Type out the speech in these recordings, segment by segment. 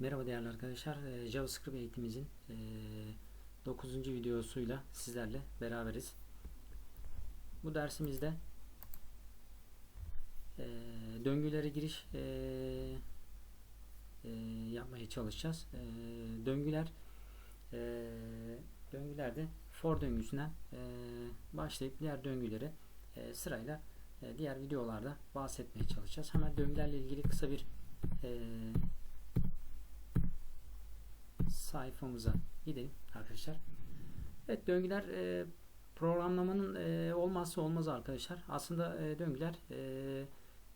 Merhaba değerli arkadaşlar. Ee, JavaScript eğitimimizin 9. videosuyla sizlerle beraberiz. Bu dersimizde e, döngülere giriş yapmaya çalışacağız. Döngüler döngülerde for döngüsünden başlayıp diğer döngüleri sırayla diğer videolarda bahsetmeye çalışacağız. Hemen döngülerle ilgili kısa bir sayfamıza gidelim arkadaşlar. Evet döngüler e, programlamanın e, olmazsa olmazı arkadaşlar. Aslında e, döngüler e,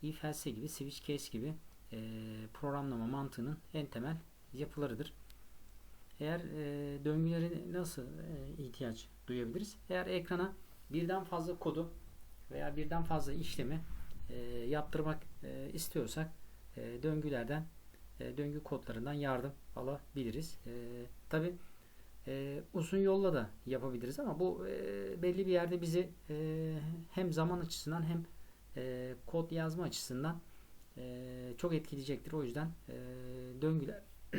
if else gibi, switch case gibi e, programlama mantığının en temel yapılarıdır. Eğer e, döngüleri nasıl e, ihtiyaç duyabiliriz? Eğer ekrana birden fazla kodu veya birden fazla işlemi e, yaptırmak e, istiyorsak e, döngülerden e, döngü kodlarından yardım alabiliriz. E, Tabi e, uzun yolla da yapabiliriz ama bu e, belli bir yerde bizi e, hem zaman açısından hem e, kod yazma açısından e, çok etkileyecektir. O yüzden e, döngüler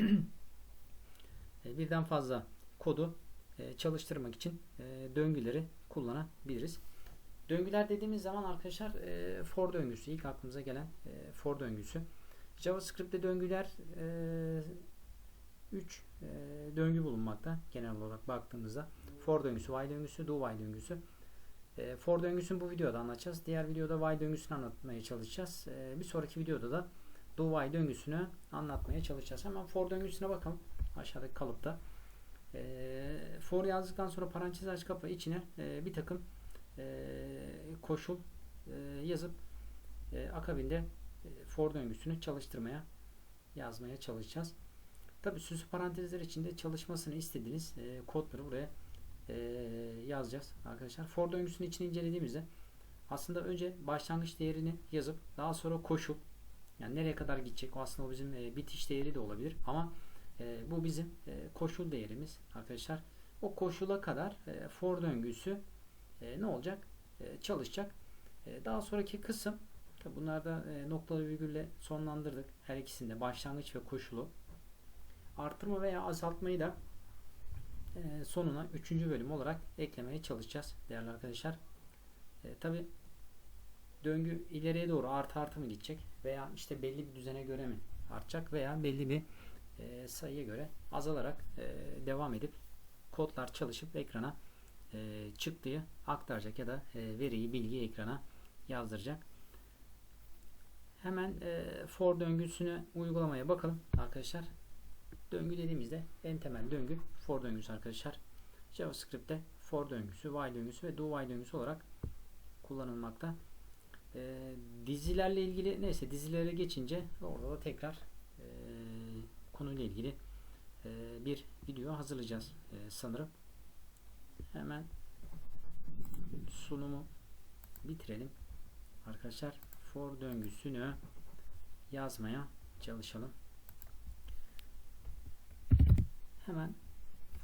e, birden fazla kodu e, çalıştırmak için e, döngüleri kullanabiliriz. Döngüler dediğimiz zaman arkadaşlar e, for döngüsü ilk aklımıza gelen e, for döngüsü. JavaScript'te döngüler 3 e, e, döngü bulunmakta genel olarak baktığımızda. For döngüsü, while döngüsü, do while döngüsü. E, for döngüsünü bu videoda anlatacağız. Diğer videoda while döngüsünü anlatmaya çalışacağız. E, bir sonraki videoda da do while döngüsünü anlatmaya çalışacağız. Hemen for döngüsüne bakalım. Aşağıdaki kalıpta. E, for yazdıktan sonra parantez aç kapa içine e, bir takım e, koşul e, yazıp e, akabinde for döngüsünü çalıştırmaya yazmaya çalışacağız. Tabi süslü parantezler içinde çalışmasını istediğiniz e, kodları buraya e, yazacağız arkadaşlar. For döngüsünün içini incelediğimizde aslında önce başlangıç değerini yazıp daha sonra koşul yani nereye kadar gidecek o aslında o bizim e, bitiş değeri de olabilir ama e, bu bizim e, koşul değerimiz arkadaşlar. O koşula kadar e, for döngüsü e, ne olacak? E, çalışacak. E, daha sonraki kısım Bunlarda e, noktalı virgülle sonlandırdık. Her ikisinde başlangıç ve koşulu. Artırma veya azaltmayı da e, sonuna 3. bölüm olarak eklemeye çalışacağız değerli arkadaşlar. E, Tabi döngü ileriye doğru artı artı mı gidecek veya işte belli bir düzene göre mi artacak veya belli bir e, sayıya göre azalarak e, devam edip kodlar çalışıp ekrana e, çıktığı aktaracak ya da e, veriyi bilgiyi ekrana yazdıracak. Hemen e, for döngüsünü uygulamaya bakalım arkadaşlar. Döngü dediğimizde en temel döngü for döngüsü arkadaşlar. JavaScript'te for döngüsü, while döngüsü ve do while döngüsü olarak kullanılmakta. E, dizilerle ilgili neyse dizilere geçince orada da tekrar e, konuyla ilgili e, bir video hazırlayacağız e, sanırım. Hemen sunumu bitirelim. Arkadaşlar for döngüsünü yazmaya çalışalım. Hemen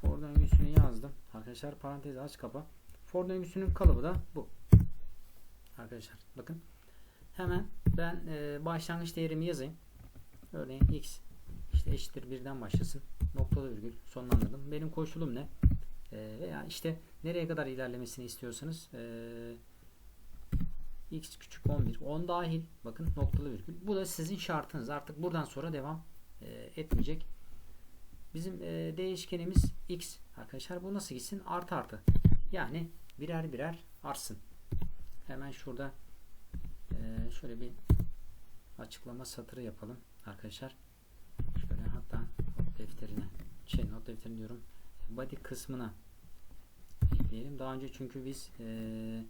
for döngüsünü yazdım. Arkadaşlar parantez aç kapa. For döngüsünün kalıbı da bu. Arkadaşlar bakın. Hemen ben e, başlangıç değerimi yazayım. Örneğin x işte eşittir birden başlasın. Noktalı virgül sonlandırdım. Benim koşulum ne? E, veya işte nereye kadar ilerlemesini istiyorsanız eee x küçük 11 10 dahil. Bakın noktalı virgül bu da sizin şartınız. Artık buradan sonra devam e, etmeyecek. Bizim e, değişkenimiz x. Arkadaşlar bu nasıl gitsin? Artı artı. Yani birer birer artsın. Hemen şurada e, şöyle bir açıklama satırı yapalım arkadaşlar. Şöyle hatta defterine şey not defterine diyorum. Body kısmına ekleyelim. Daha önce çünkü biz eee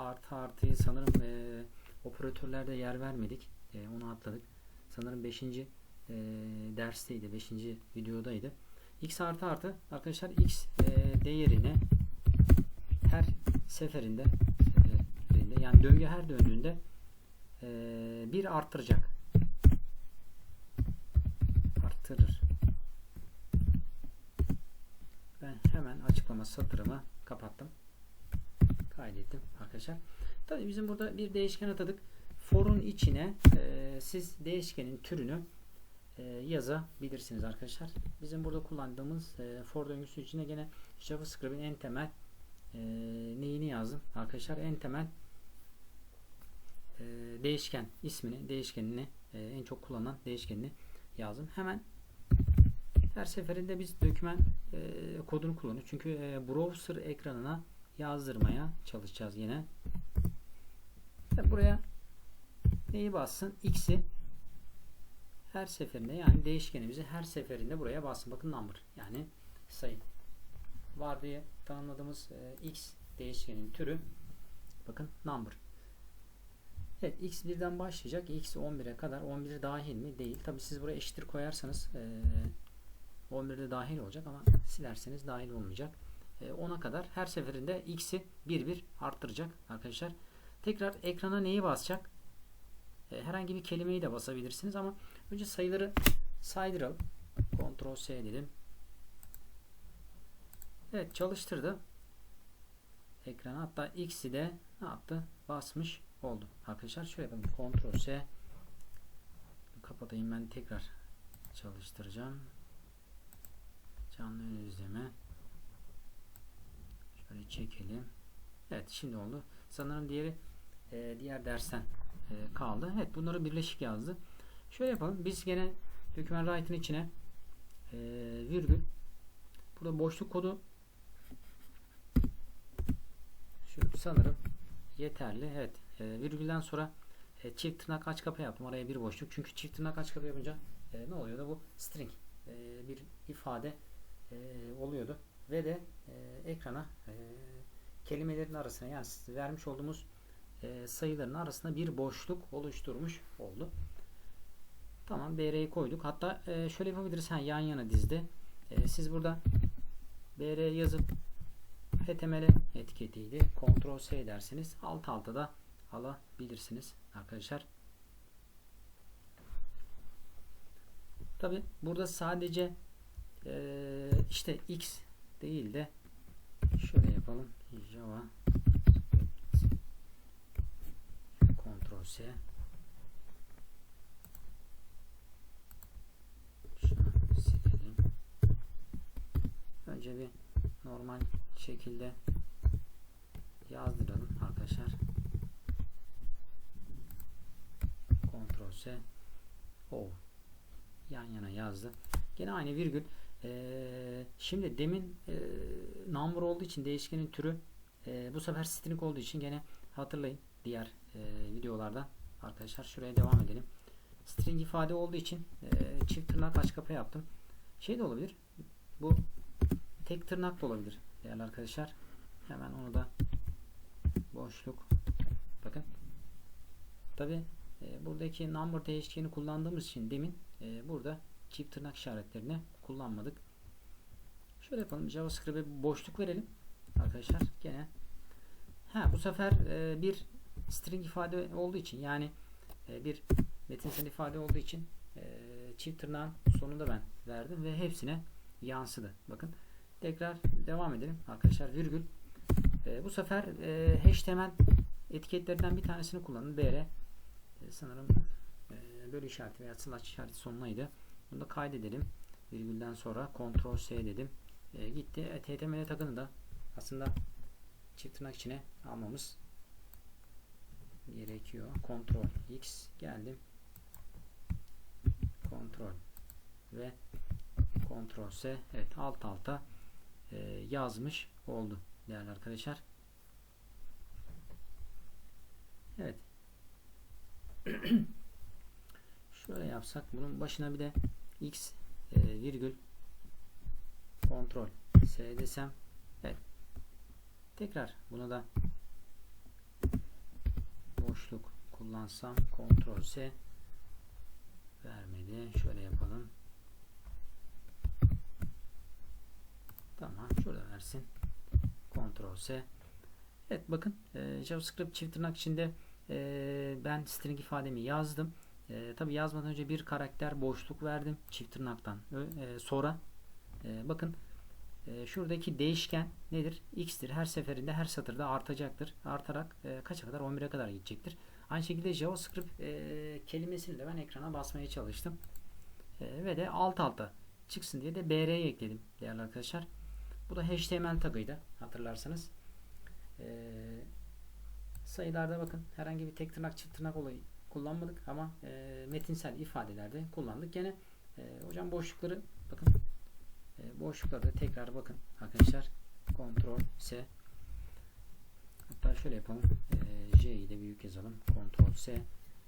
artı artıyı sanırım e, operatörlerde yer vermedik. E, onu atladık. Sanırım 5. E, dersteydi. 5. videodaydı. x artı artı arkadaşlar x e, değerini her seferinde, seferinde yani döngü her döndüğünde e, bir arttıracak. Arttırır. Ben hemen açıklama satırımı kapattım kaydettim arkadaşlar. Tabii bizim burada bir değişken atadık. for'un içine e, siz değişkenin türünü e, yazabilirsiniz arkadaşlar. Bizim burada kullandığımız e, for döngüsü içine gene JavaScript'in en temel e, neyini yazdım arkadaşlar en temel e, değişken ismini değişkenini e, en çok kullanılan değişkenini yazdım. Hemen her seferinde biz doküman e, kodunu kullanıyoruz. Çünkü e, browser ekranına yazdırmaya çalışacağız yine. Ve buraya neyi bassın? X'i her seferinde yani değişkenimizi her seferinde buraya bassın. Bakın number yani sayı. Var diye tanımladığımız e, X değişkenin türü bakın number. Evet x 1'den başlayacak. x 11'e kadar 11 dahil mi? Değil. Tabi siz buraya eşittir koyarsanız e, 11'de dahil olacak ama silerseniz dahil olmayacak. E, 10'a kadar her seferinde x'i 1 1 arttıracak arkadaşlar. Tekrar ekrana neyi basacak? E, herhangi bir kelimeyi de basabilirsiniz ama önce sayıları saydıralım. Ctrl S dedim. Evet çalıştırdı. Ekrana hatta x'i de ne yaptı? Basmış oldu. Arkadaşlar şöyle yapalım. Ctrl S kapatayım ben tekrar çalıştıracağım. Canlı izleme. Şöyle çekelim. Evet şimdi oldu. Sanırım diğeri e, diğer dersten e, kaldı. Evet bunları birleşik yazdı. Şöyle yapalım. Biz gene document write'ın içine e, virgül burada boşluk kodu şu sanırım yeterli. Evet. E, virgülden sonra e, çift tırnak aç kapa yaptım. Araya bir boşluk. Çünkü çift tırnak aç kapa yapınca e, ne oluyor da bu string e, bir ifade e, oluyordu. Ve de e, ekrana e, kelimelerin arasına yani vermiş olduğumuz e, sayıların arasında bir boşluk oluşturmuş oldu. Tamam BR'yi koyduk. Hatta e, şöyle yapabiliriz. Ha, yan yana dizdi. E, siz burada BR yazıp HTML etiketiydi. Ctrl S dersiniz. Alt alta da alabilirsiniz arkadaşlar. Tabi burada sadece e, işte X değil de şöyle yapalım. Java Ctrl S. Önce bir normal şekilde yazdıralım arkadaşlar. Ctrl S O yan yana yazdı. Gene aynı virgül. Ee, şimdi demin e, number olduğu için değişkenin türü e, bu sefer string olduğu için gene hatırlayın diğer e, videolarda arkadaşlar şuraya devam edelim. String ifade olduğu için e, çift tırnak aç kapa yaptım. Şey de olabilir. Bu tek tırnak da olabilir değerli arkadaşlar. Hemen onu da boşluk bakın. Tabi e, buradaki number değişkeni kullandığımız için demin e, burada çift tırnak işaretlerini kullanmadık. Şöyle yapalım. JavaScript'e boşluk verelim. Arkadaşlar gene ha bu sefer e, bir string ifade olduğu için yani e, bir metinsel ifade olduğu için e, çift tırnağın sonunda ben verdim ve hepsine yansıdı. Bakın tekrar devam edelim arkadaşlar virgül e, bu sefer e, HTML etiketlerinden bir tanesini kullanın BR e, sanırım e, bölü işareti veya slash işareti sonunaydı. Bunu da kaydedelim. Virgülden sonra Ctrl S dedim. E, gitti. E, HTML tagını da aslında çift tırnak içine almamız gerekiyor. Ctrl X geldim. Ctrl ve Ctrl S. Evet alt alta e, yazmış oldu değerli arkadaşlar. Evet. Şöyle yapsak bunun başına bir de x e, virgül kontrol s desem evet. Tekrar bunu da boşluk kullansam kontrol s vermedi. Şöyle yapalım. Tamam. Şurada versin. Ctrl S. Evet bakın e, JavaScript çift tırnak içinde e, ben string ifademi yazdım. E, Tabi yazmadan önce bir karakter boşluk verdim çift tırnaktan. E, sonra e, bakın e, şuradaki değişken nedir? X'tir. Her seferinde her satırda artacaktır. Artarak e, kaça kadar? 11'e kadar gidecektir. Aynı şekilde JavaScript e, kelimesini de ben ekrana basmaya çalıştım. E, ve de alt alta çıksın diye de BR'yi ekledim değerli arkadaşlar. Bu da HTML tagıydı hatırlarsanız. E, sayılarda bakın herhangi bir tek tırnak çift tırnak olayı kullanmadık ama e, metinsel ifadelerde kullandık. Gene e, hocam boşlukları bakın e, boşlukları da tekrar bakın arkadaşlar. Ctrl S Hatta şöyle yapalım. E, J'yi de büyük yazalım. Ctrl S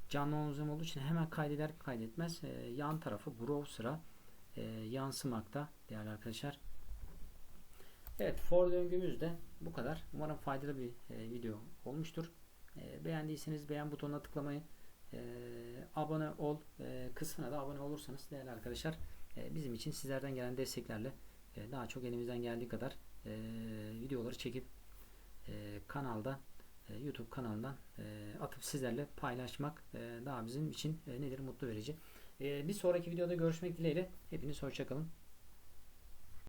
canlı analizim olduğu için hemen kaydeder kaydetmez. E, yan tarafı browser'a e, yansımakta değerli arkadaşlar. Evet for döngümüz de bu kadar. Umarım faydalı bir e, video olmuştur. E, beğendiyseniz beğen butonuna tıklamayı e, abone ol e, kısmına da abone olursanız değerli arkadaşlar e, bizim için sizlerden gelen desteklerle e, daha çok elimizden geldiği kadar videoları çekip e, kanalda YouTube kanalından atıp sizlerle paylaşmak daha bizim için nedir mutlu verici. Bir sonraki videoda görüşmek dileğiyle hepiniz hoşçakalın.